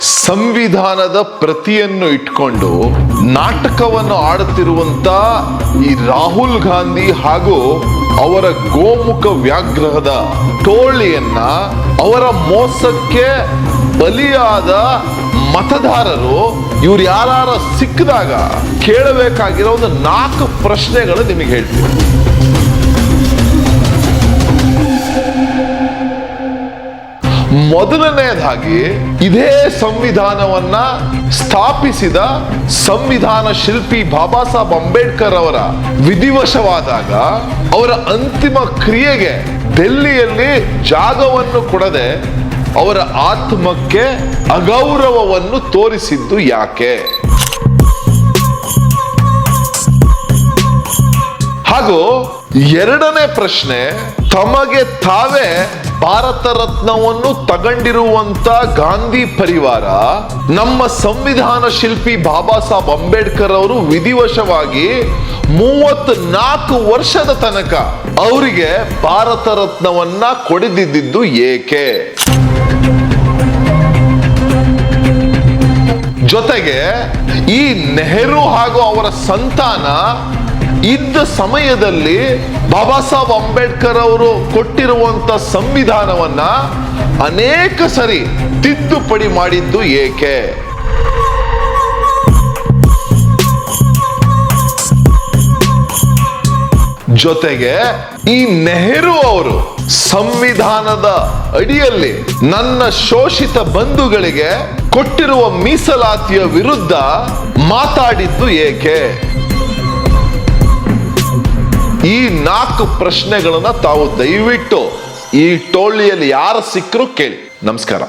ಸಂವಿಧಾನದ ಪ್ರತಿಯನ್ನು ಇಟ್ಕೊಂಡು ನಾಟಕವನ್ನು ಆಡುತ್ತಿರುವಂತ ಈ ರಾಹುಲ್ ಗಾಂಧಿ ಹಾಗೂ ಅವರ ಗೋಮುಖ ವ್ಯಾಗ್ರಹದ ಟೋಳಿಯನ್ನ ಅವರ ಮೋಸಕ್ಕೆ ಬಲಿಯಾದ ಮತದಾರರು ಇವ್ರು ಯಾರು ಸಿಕ್ಕಿದಾಗ ಕೇಳಬೇಕಾಗಿರೋ ಒಂದು ನಾಲ್ಕು ಪ್ರಶ್ನೆಗಳು ನಿಮಗೆ ಹೇಳ್ತೀನಿ. ಮೊದಲನೇದಾಗಿ ಇದೇ ಸಂವಿಧಾನವನ್ನ ಸ್ಥಾಪಿಸಿದ ಸಂವಿಧಾನ ಶಿಲ್ಪಿ ಬಾಬಾ ಸಾಹೇಬ್ ಅಂಬೇಡ್ಕರ್ ಅವರ ವಿಧಿವಶವಾದಾಗ ಅವರ ಅಂತಿಮ ಕ್ರಿಯೆಗೆ ಡೆಲ್ಲಿಯಲ್ಲಿ ಜಾಗವನ್ನು ಕೊಡದೆ ಅವರ ಆತ್ಮಕ್ಕೆ ಅಗೌರವವನ್ನು ತೋರಿಸಿದ್ದು ಯಾಕೆ? ಹಾಗೂ ಎರಡನೇ ಪ್ರಶ್ನೆ ತಮಗೆ ತಾವೇ ಭಾರತ ರತ್ನವನ್ನು ತಗೊಂಡಿರುವಂತ ಗಾಂಧಿ ಪರಿವಾರ, ನಮ್ಮ ಸಂವಿಧಾನ ಶಿಲ್ಪಿ ಬಾಬಾ ಸಾಹೇಬ್ ಅಂಬೇಡ್ಕರ್ ಅವರು ವಿಧಿವಶವಾಗಿ ಮೂವತ್ ನಾಲ್ಕು ವರ್ಷದ ತನಕ ಅವರಿಗೆ ಭಾರತ ರತ್ನವನ್ನ ಕೊಡಿದಿದ್ದು ಏಕೆ? ಜೊತೆಗೆ ಈ ನೆಹರು ಹಾಗೂ ಅವರ ಸಂತಾನ ಇದ್ದ ಸಮಯದಲ್ಲಿ ಬಾಬಾ ಸಾಹೇಬ್ ಅಂಬೇಡ್ಕರ್ ಅವರು ಕೊಟ್ಟಿರುವಂತ ಸಂವಿಧಾನವನ್ನ ಅನೇಕ ಸರಿ ತಿದ್ದುಪಡಿ ಮಾಡಿದ್ದು ಏಕೆ? ಜೊತೆಗೆ ಈ ನೆಹರು ಅವರು ಸಂವಿಧಾನದ ಅಡಿಯಲ್ಲಿ ನನ್ನ ಶೋಷಿತ ಬಂಧುಗಳಿಗೆ ಕೊಟ್ಟಿರುವ ಮೀಸಲಾತಿಯ ವಿರುದ್ಧ ಮಾತಾಡಿದ್ದು ಏಕೆ? ಈ ನಾಲ್ಕು ಪ್ರಶ್ನೆಗಳನ್ನ ತಾವು ದಯವಿಟ್ಟು ಈ ಟೋಳಿಯಲ್ಲಿ ಯಾರು ಸಿಕ್ಕರು ಕೇಳಿ. ನಮಸ್ಕಾರ.